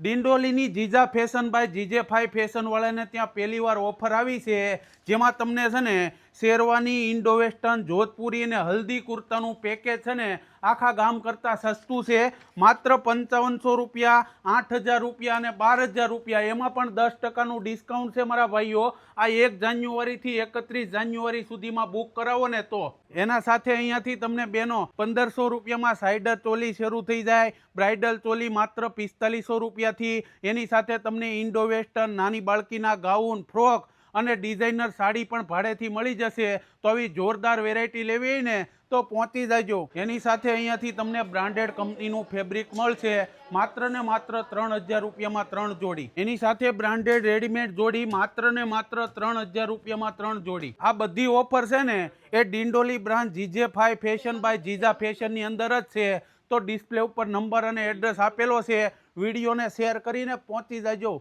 ડિંડોલીની Jija fashion by GJ phi ફેશનવાળાને ત્યાં પહેલી વાર ઓફર આવી છે, જેમાં તમને છે ને શેરવાની, ઇન્ડો વેસ્ટર્ન, જોધપુરી અને હલ્દી કુર્તાનું પેકેજ છે ને, આખા ગામ કરતાં સસ્તું છે. માત્ર પંચાવનસો રૂપિયા આઠ હજાર રૂપિયા અને બાર હજાર રૂપિયા. એમાં પણ દસ ટકાનું ડિસ્કાઉન્ટ છે મારા ભાઈઓ. આ એક જાન્યુઆરીથી એકત્રીસ જાન્યુઆરી સુધીમાં બુક કરાવો ને તો. એના સાથે અહીંયાથી તમને બેનો, પંદરસો રૂપિયામાં સાઇડર ચોલી શરૂ થઈ જાય. બ્રાઇડલ ચોલી માત્ર પિસ્તાલીસો રૂપિયાથી. એની સાથે તમને ઇન્ડો વેસ્ટર્ન, નાની બાળકીના ગાઉન, ફ્રોક અને ડિઝાઇનર સાડી પણ ભાડેથી મળી જશે. તો આવી જોરદાર વેરાયટી લેવી ને, તો પહોંચી જજો. એની સાથે અહીંયાથી તમને બ્રાન્ડેડ કંપનીનું ફેબ્રિક મળશે. માત્ર ને માત્ર ત્રણ હજાર રૂપિયામાં ત્રણ જોડી. એની સાથે બ્રાન્ડેડ રેડીમેડ જોડી માત્ર ને માત્ર ત્રણ હજાર રૂપિયામાં ત્રણ જોડી. આ બધી ઓફર છે ને, એ Dindoli brand GJ phi fashion by Jija ફેશનની અંદર જ છે. તો ડિસ્પ્લે ઉપર નંબર અને એડ્રેસ આપેલો છે. વિડીયોને શેર કરીને પહોંચી જાજો.